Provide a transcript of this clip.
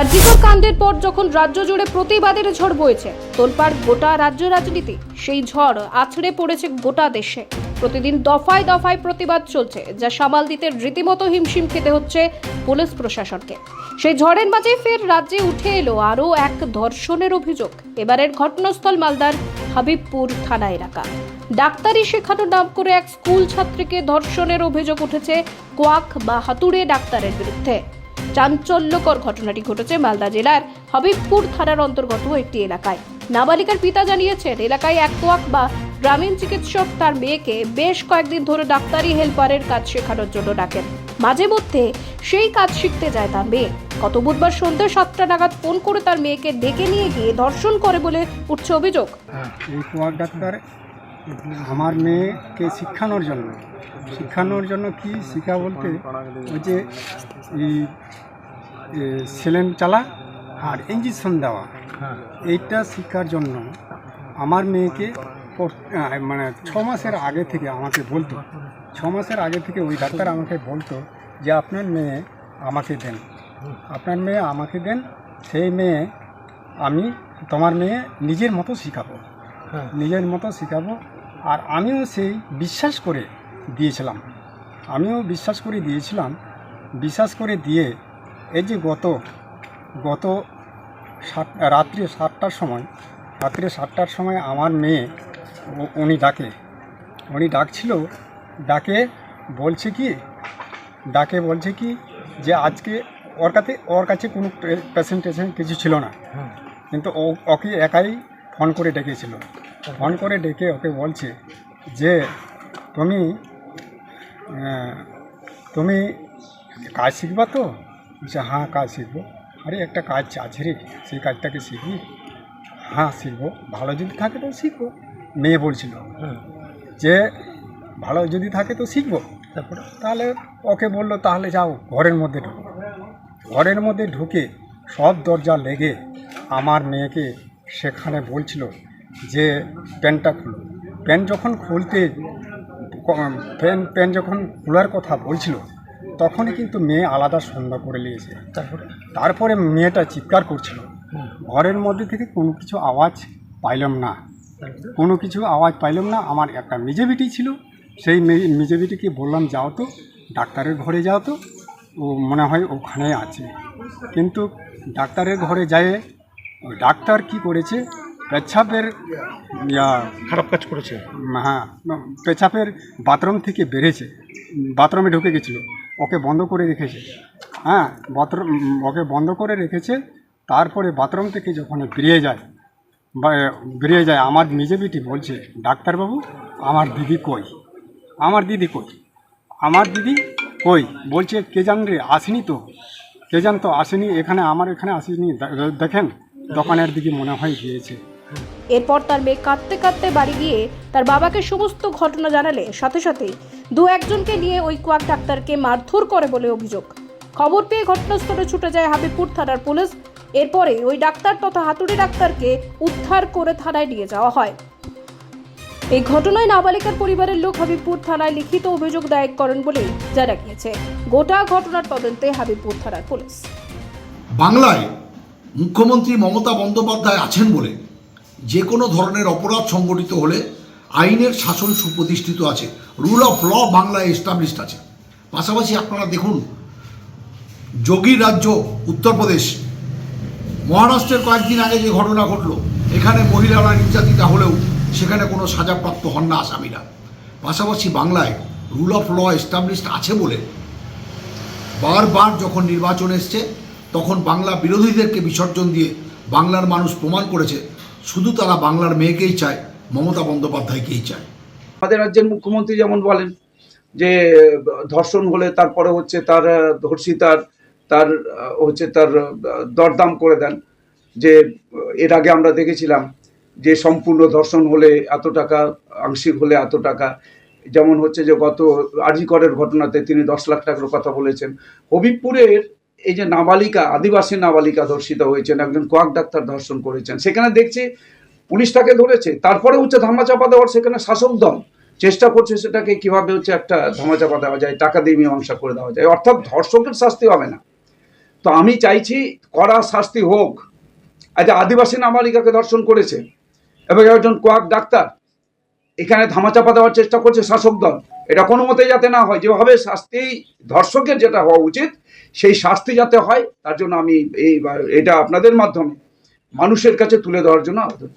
আরজিকর কাণ্ডের পর যখন রাজ্য জুড়ে প্রতিবাদের ঝড় বয়েছে তোলপাড় গোটা রাজ্য রাজনীতি, সেই ঝড় আছড়ে পড়েছে গোটা দেশে। প্রতিদিন দফায় দফায় প্রতিবাদ চলছে, যা সামাল দিতে রীতিমতো হিমশিম খেতে হচ্ছে পুলিশ প্রশাসনকে। সেই ঝড়ের মাঝে ফের রাজ্যে উঠে এলো আরও এক ধর্ষণের অভিযোগ। এবারের ঘটনাস্থল মালদার হাবিবপুর থানা এলাকা। ডাক্তারি শেখানোর নাম করে এক স্কুল ছাত্রীকে ধর্ষণের অভিযোগ উঠেছে কোয়াক বা হাতুড়ে ডাক্তারের বিরুদ্ধে। চাঞ্চল্যকর ঘটনাটি ঘটেছে মালদা জেলার হবিবপুর থানার অন্তর্গত একটি এলাকায়। নাবালিকার পিতা জানিয়েছেন, এলাকায় এক কোয়াক বা গ্রামীণ চিকিৎসক তার মেয়েকে বেশ কয়েকদিন ধরে ডাক্তারি হেল্পারের কাজ শেখানোর জন্য ডাকেন। মাঝে মধ্যে সেই কাজ শিখতে যায় তার মেয়ে। গত বুধবার সন্ধ্যে সাতটা নাগাদ ফোন করে তার মেয়েকে ডেকে নিয়ে গিয়ে ধর্ষণ করে বলে উঠছে অভিযোগ। কুয়ার ডাক্তার আমার মেয়েকে শিক্ষানোর জন্য। শিক্ষানোর জন্য কি শিক্ষা বলতে? ওই যে সেলেন চালা আর ইঞ্জেকশন দেওয়া। এইটা শিক্ষার জন্য আমার মেয়েকে মানে ছ মাসের আগে থেকে আমাকে বলতো। ছ মাসের আগে থেকে ওই ডাক্তার আমাকে বলতো যে, আপনার মেয়ে আমাকে দেন। আপনার মেয়ে আমাকে দেন। সেই মেয়ে আমি, তোমার মেয়ে নিজের মতো শিখাবো। নিজের মতো শেখাবো। আর আমিও সেই বিশ্বাস করে দিয়েছিলাম। আমিও বিশ্বাস করে দিয়েছিলাম। বিশ্বাস করে দিয়ে এই যে গত গত সাত রাত্রি সাতটার সময় রাত্রি সাতটার সময় আমার মেয়ে উনি ডাকে। উনি ডাকছিল ডাকে বলছে কি ডাকে বলছে কি যে আজকে ওর কাছে ওর কাছে কোনো পেশেন্ট টেশেন্ট কিছু ছিল না। কিন্তু ও ওকে একাই ফোন করে ডেকেছিল। ফোন করে ডেকে ওকে বলছে যে তুমি তুমি কাজ শিখবা তো? বলছে হ্যাঁ কাজ শিখব। আরে একটা কাজ আছে রে সেই কাজটাকে শিখবি? হ্যাঁ শিখব। ভালো যদি থাকে তো শিখব। মেয়ে বলছিল। যে ভালো যদি থাকে তো শিখব। তারপরে? তাহলে ওকে বলল তাহলে যাও ঘরের মধ্যে ঢুকো। ঘরের মধ্যে ঢুকে সব দরজা লেগে আমার মেয়েকে সেখানে বলছিল যে প্যান্টটা খুলো প্যান্ট যখন খুলতে প্যান প্যান্ট যখন খোলার কথা বলছিল তখনই কিন্তু মেয়ে আলাদা সন্ধ্যা করে নিয়েছে। তারপরে? তারপরে মেয়েটা চিৎকার করছিল। ঘরের মধ্যে থেকে কোনো কিছু আওয়াজ পাইলাম না। কোনো কিছু আওয়াজ পাইলাম না। আমার একটা মেজে বিটি ছিল। সেই মে- মেজে বিটিকে বললাম যাও তো ডাক্তারের ঘরে যাও তো। ও মনে হয় ওখানে আছে। কিন্তু ডাক্তারের ঘরে যায় ডাক্তার কি করেছে পেচ্ছাপের ইয়া খারাপ কাজ করেছে? হ্যাঁ পেছাপের বাথরুম থেকে বেড়েছে বাথরুমে ঢুকে গেছিল ওকে বন্ধ করে রেখেছে। হ্যাঁ বাথরুম ওকে বন্ধ করে রেখেছে তারপরে বাথরুম থেকে যখন বেরিয়ে যায় বা বেরিয়ে যায় আমার নিজে বিটি বলছে ডাক্তারবাবু আমার দিদি কই? আমার দিদি কই? আমার দিদি কই? বলছে কে জান রে আসেনি তো। কে জান তো আসেনি এখানে আমার এখানে আসেনি দেখেন দোকানের দিকে মনে হয় গিয়েছে। এরপর তার মেয়ে কাঁদতে কাঁদতে বাড়ি গিয়ে তার বাবাকে সমস্ত ঘটনা জানালে সাথে সাথেই দু একজনকে নিয়ে ওই কোয়াক ডাক্তারকে মারধর করে বলে অভিযোগ। খবর পেয়ে ঘটনাস্থলে ছুটে যায় হাবিবপুর থানার পুলিশ। এরপরে ওই ডাক্তার তথা হাতুড়ি ডাক্তারকে উদ্ধার করে থানায় নিয়ে যাওয়া হয়। এই ঘটনায় নাবালিকার পরিবারের লোক হাবিবপুর থানায় লিখিত অভিযোগ দায়ের করেন বলে জানা গিয়েছে। গোটা ঘটনার তদন্তে হাবিবপুর থানার পুলিশ। বাংলায় মুখ্যমন্ত্রী মমতা বন্দ্যোপাধ্যায় আছেন বলে যে কোনো ধরনের অপরাধ সংগঠিত হলে আইনের শাসন সুপ্রতিষ্ঠিত আছে। রুল অফ ল বাংলায় এস্টাবলিশড আছে। পাশাপাশি আপনারা দেখুন যোগীর রাজ্য উত্তরপ্রদেশ মহারাষ্ট্রের কয়েকদিন আগে যে ঘটনা ঘটলো, এখানে মহিলারা নির্যাতিতা হলেও সেখানে কোনো সাজাপ্রাপ্ত হন না আসামিরা। পাশাপাশি বাংলায় রুল অফ ল এস্টাবলিশড আছে বলে বারবার যখন নির্বাচন এসছে, তখন বাংলা বিরোধীদেরকে বিসর্জন দিয়ে বাংলার মানুষ প্রমাণ করেছে শুধু তারা বাংলার মেয়েকেই চায়, মমতা বন্দ্যোপাধ্যায়কেই চায়। আমাদের রাজ্যের মুখ্যমন্ত্রী যেমন বলেন যে, ধর্ষণ হলে তারপরে হচ্ছে তার ধর্ষিতার তার হচ্ছে তার, দরদাম করে দেন। যে, এর আগে আমরা দেখেছিলাম যে, সম্পূর্ণ ধর্ষণ হলে এত টাকা, আংশিক হলে এত টাকা। যেমন হচ্ছে যে, গত আজিকরের ঘটনাতে তিনি দশ লাখ টাকার কথা বলেছেন। হবিবপুরের এই যে নাবালিকা, আদিবাসী নাবালিকা ধর্ষিত হয়েছেন, একজন কোয়াক ডাক্তার ধর্ষণ করেছেন, সেখানে দেখছি পুলিশ তাকে ধরেছে, তারপরে হচ্ছে ধামাচাপা দেওয়ার সেখানে শাসক দল চেষ্টা করছে সেটাকে কীভাবে হচ্ছে একটা ধামাচাপা দেওয়া যায়, টাকা দিয়ে মীমাংসা করে দেওয়া যায়, অর্থাৎ ধর্ষকের শাস্তি হবে না। তো আমি চাইছি কড়া শাস্তি হোক। আজ আদিবাসী নাবালিকাকে ধর্ষণ করেছে, এবং একজন কোয়াক ডাক্তার এখানে ধামাচাপা দেওয়ার চেষ্টা করছে শাসক দল। এটা কোনো মতে যাতে না হয়। যেভাবে শাস্তি ধর্ষকের যেটা হওয়া উচিত, সেই শাস্তি যাতে হয়, তার জন্য আমি এই এটা আপনাদের মাধ্যমে মানুষের কাছে তুলে দেওয়ার জন্য আবেদন